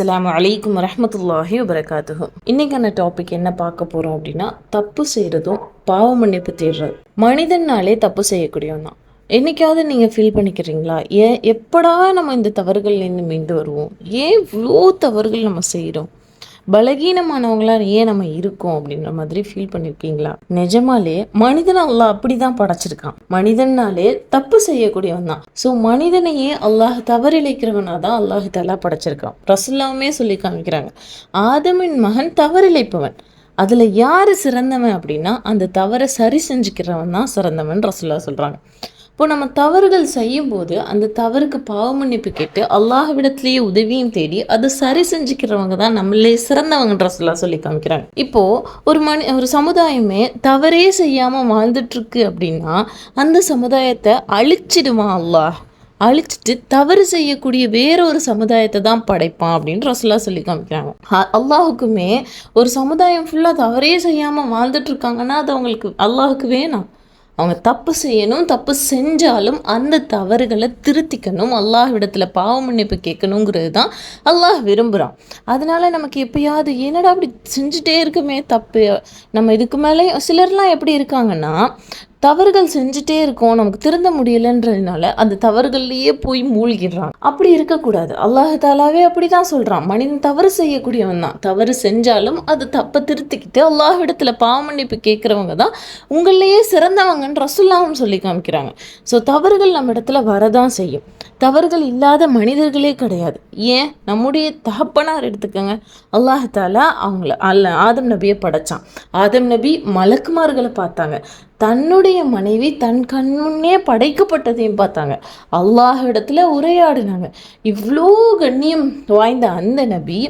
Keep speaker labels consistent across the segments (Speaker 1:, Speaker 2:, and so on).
Speaker 1: அஸ்லாம் வலைக்கம் வரமத்துல்லாஹி வபரகாத்துஹு. இன்னைக்கான டாபிக் என்ன பார்க்க போறோம் அப்படின்னா தப்பு செய்யறதும் பாவ மன்னிப்பு தேடுறது. மனிதனாலே தப்பு செய்யக்கூடியவன் தான். என்னைக்காவது நீங்கள் ஃபீல் பண்ணிக்கிறீங்களா? ஏன் எப்படா நம்ம இந்த தவறுகள்லேருந்து மீண்டு வருவோம்? ஏன் இவ்வளோ தவறுகள் நம்ம செய்கிறோம் பலகீனமானவங்களாக ஏன் நம்ம இருக்கோம் அப்படின்ற மாதிரி ஃபீல் பண்ணியிருக்கீங்களா நிஜமாலே மனிதன் அல்லாஹ் அப்படிதான் படைச்சிருக்கான். மனிதனாலே தப்பு செய்யக்கூடியவன் தான். ஸோ மனிதனையே அல்லாஹ் தவறிழைக்கிறவனாக தான் அல்லாஹ் தலா படைச்சிருக்கான். ரசுல்லாவுமே சொல்லி காமிக்கிறாங்க. ஆதமின் மகன் தவறிழைப்பவன். அதில் யார் சிறந்தவன் அப்படின்னா அந்த தவறை சரி செஞ்சுக்கிறவன் தான் சிறந்தவன் ரசுல்லா சொல்கிறாங்க இப்போ நம்ம தவறுகள் செய்யும்போது அந்த தவறுக்கு பாவ மன்னிப்பு கேட்டு அல்லாஹ்விடத்திலேயே உதவியும் தேடி அது சரி செஞ்சுக்கிறவங்க தான் நம்மளே சிறந்தவங்கன்ற சொல்ல சொல்லி காமிக்கிறாங்க. இப்போ ஒரு மனி ஒரு சமுதாயமே தவறே செய்யாம வாழ்ந்துட்டுருக்கு அப்படின்னா அந்த சமுதாயத்தை அழிச்சிடுவான் அல்லாஹ்? அழிச்சிட்டு தவறு செய்யக்கூடிய வேற ஒரு சமுதாயத்தை தான் படைப்பான் அப்படின்னு ரசுல்லா சொல்லி காமிக்கிறாங்க. அல்லாஹுக்குமே ஒரு சமுதாயம் ஃபுல்லாக தவறே செய்யாமல் வாழ்ந்துட்டு இருக்காங்கன்னா அது அவங்களுக்கு அல்லாஹுக்கு வேணாம். அவங்க தப்பு செய்யணும் தப்பு செஞ்சாலும் அந்த தவறுகளை திருத்திக்கணும். அல்லாஹ்விடத்துல பாவ மன்னிப்பு கேட்கணுங்கிறது தான் அல்லாஹ் விரும்புகிறான் அதனால் நமக்கு எப்பயாவது என்னடா அப்படி செஞ்சுட்டே இருக்குமே தப்பு. நம்ம இதுக்கு மேலே சிலர்லாம் எப்படி இருக்காங்கன்னா தவறுகள் செஞ்சுட்டே இருக்கோம் நமக்கு திருந்த முடியலன்றதுனால அந்த தவறுகள்லேயே போய் மூழ்கிடுறான். அப்படி இருக்கக்கூடாது. அல்லாஹ் தாலாவே அப்படிதான் சொல்கிறான் மனிதன் தவறு செய்யக்கூடியவன் தான். தவறு செஞ்சாலும் அது தப்பை திருத்திக்கிட்டு அல்லாஹ்விடத்துல பாவமன்னிப்பு கேட்குறவங்க தான் உங்களையே சிறந்தவங்கன்னு ரசுல்லாவும் சொல்லி காமிக்கிறாங்க. ஸோ தவறுகள் நம்ம இடத்துல வரதான் செய்யும். தவறுகள் இல்லாத மனிதர்களே கிடையாது. ஏன்? நம்முடைய தகப்பனார் எடுத்துக்கோங்க. அல்லாஹ் தாலா அவங்கள அல்ல ஆதம் நபியை படைச்சான். ஆதம் நபி மலக்குமார்களை பார்த்தாங்க. தன்னுடைய மனைவி தன் கண் முன்னே படைக்கப்பட்டதையும் பார்த்தாங்க. அல்லாஹ் இடத்துல உரையாடினாங்க. இவ்வளோ கண்ணியம் வாய்ந்த அந்த நபி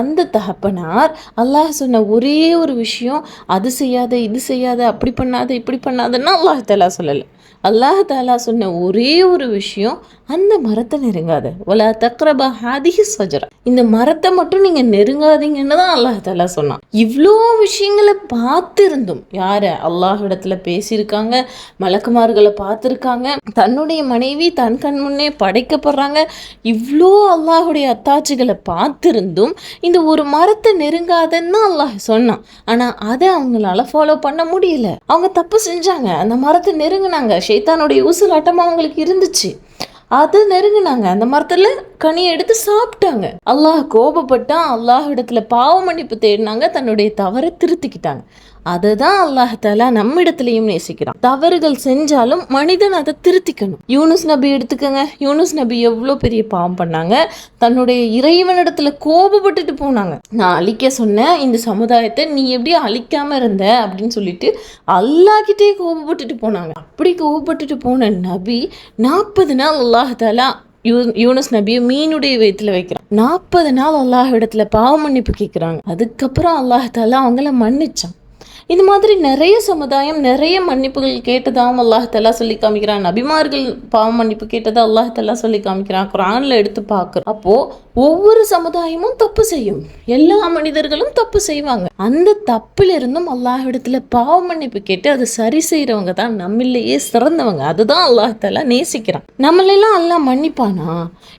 Speaker 1: அந்த தகப்பனார் அல்லாஹ் சொன்ன ஒரே ஒரு விஷயம் அது செய்யாத இது செய்யாத அப்படி பண்ணாத இப்படி பண்ணாதன்னா அல்லாஹ் தாலா சொல்லலை. அல்லாஹ் தாலா சொன்ன ஒரே ஒரு விஷயம் அந்த மரத்தை நெருங்காத. ஒலா தக்ரபா ஹாதிஹி சஜரா இந்த மரத்தை மட்டும் நீங்க நெருங்காதீங்கன்னு தான் அல்லாஹ் தாலா சொன்னான். இவ்வளோ விஷயங்களை பார்த்திருந்தும். யார? அல்லாஹ் இடத்துல பேசியிருக்காங்க மலக்குமார்களை பார்த்துருக்காங்க தன்னுடைய மனைவி தன் கண் முன்னே படைக்கப்படுறாங்க. இவ்வளோ அல்லாஹுடைய அத்தாட்சிகளை பார்த்திருந்தும் இந்த ஒரு மரத்தை நெருங்காதன்னு தான் அல்லாஹ் சொன்னான். ஆனால் அதை அவங்களால ஃபாலோ பண்ண முடியல. அவங்க தப்பு செஞ்சாங்க. அந்த மரத்தை நெருங்கினாங்க. ஷைத்தானுடைய ஊசலாட்டம் அவங்களுக்கு இருந்துச்சு. அதை நெருங்கினாங்க. அந்த மரத்தில் கனியை எடுத்து சாப்பிட்டாங்க. அல்லாஹ் கோபப்பட்டான். அல்லாஹ் இடத்துல பாவ மன்னிப்பு தேடினாங்க. தன்னுடைய தவறை திருத்திக்கிட்டாங்க. அதுதான் அல்லாஹ் தாலா நம்மிடத்துலையும் நேசிக்கிறான். தவறுகள் செஞ்சாலும் மனிதன் அதை திருத்திக்கணும். யூனுஸ் நபி எடுத்துக்கோங்க. யூனுஸ் நபி எவ்வளோ பெரிய பாவம் பண்ணாங்க. தன்னுடைய இறைவனிடத்துல கோபப்பட்டுட்டு போனாங்க. நான் அழிக்க சொன்னேன் இந்த சமுதாயத்தை நீ எப்படி அழிக்காம இருந்த அப்படின்னு சொல்லிட்டு அல்லாஹ்கிட்டே கோபப்பட்டுட்டு போனாங்க. அப்படி கோபப்பட்டுட்டு போன நபி நாற்பது நாள் அல்லாஹ் தாலா யூ- யூனஸ் நபியை மீனுடைய வயிற்றுல வைக்கிறான். நாற்பது நாள் அல்லாஹ் இடத்துல பாவ மன்னிப்பு கேட்குறாங்க அதுக்கப்புறம் அல்லாஹ் தாலா அவங்கள மன்னிச்சான். இது மாதிரி நிறைய சமுதாயம் நிறைய மன்னிப்புகள் கேட்டதாகவும் அல்லாஹ் சொல்லி காமிக்கிறான். நபிமார்கள் பாவ மன்னிப்பு கேட்டதா அல்லாஹ் சொல்லி காமிக்கிறான். குரானில் எடுத்து பார்க்குறோம். அப்போ ஒவ்வொரு சமுதாயமும் தப்பு செய்யும். எல்லா மனிதர்களும் தப்பு செய்வாங்க. அந்த தப்பிலிருந்தும் அல்லாஹிடத்தில் இடத்துல பாவ மன்னிப்பு கேட்டு அதை சரி செய்கிறவங்க தான் நம்மளையே சிறந்தவங்க. அதுதான் அல்லாஹ் தலா நேசிக்கிறான். நம்மளெல்லாம் அல்லாஹ் மன்னிப்பானா?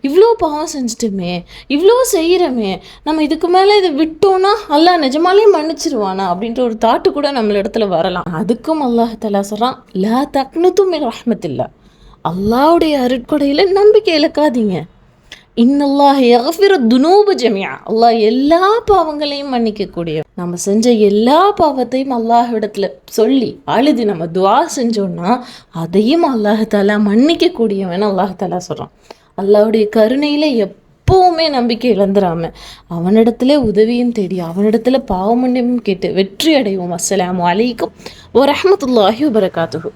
Speaker 1: இவ்வளோ பாவம் செஞ்சுட்டுமே இவ்வளோ செய்கிறோமே நம்ம இதுக்கு மேலே இதை விட்டோம்னா அல்லாஹ் நிஜமாலே மன்னிச்சிருவானா? அப்படின்ற ஒரு தாட்டு கூட நம்மள இடத்துல வரலாம். அதுக்கும் அல்லாஹ் சொல்கிறான் லா தக்னுத்தும் ரஹ்மத்தில்லா. அல்லாவுடைய அருட்கொடையில நம்பிக்கை இழக்காதீங்க. இன்னல்லாஹ் யஃபிர துனூபு ஜமியா அல்லாஹ் எல்லா பாவங்களையும் மன்னிக்கக்கூடிய நம்ம செஞ்ச எல்லா பாவத்தையும் அல்லாஹ் இடத்துல சொல்லி அழுது நம்ம துவா செஞ்சோம்னா அதையும் அல்லாஹ் தாலா மன்னிக்க கூடியவன் அல்லாஹ் கருணையில் சொல்றான். கருணையில எப்பவுமே நம்பிக்கை இழந்துராம அவனிடத்துல உதவியும் தேடி அவனிடத்துல பாவ கேட்டு வெற்றி அடைவோம். அஸ்லாம் அலைக்கும் வரஹ்மத்துல்லாஹி வரகாத்துகு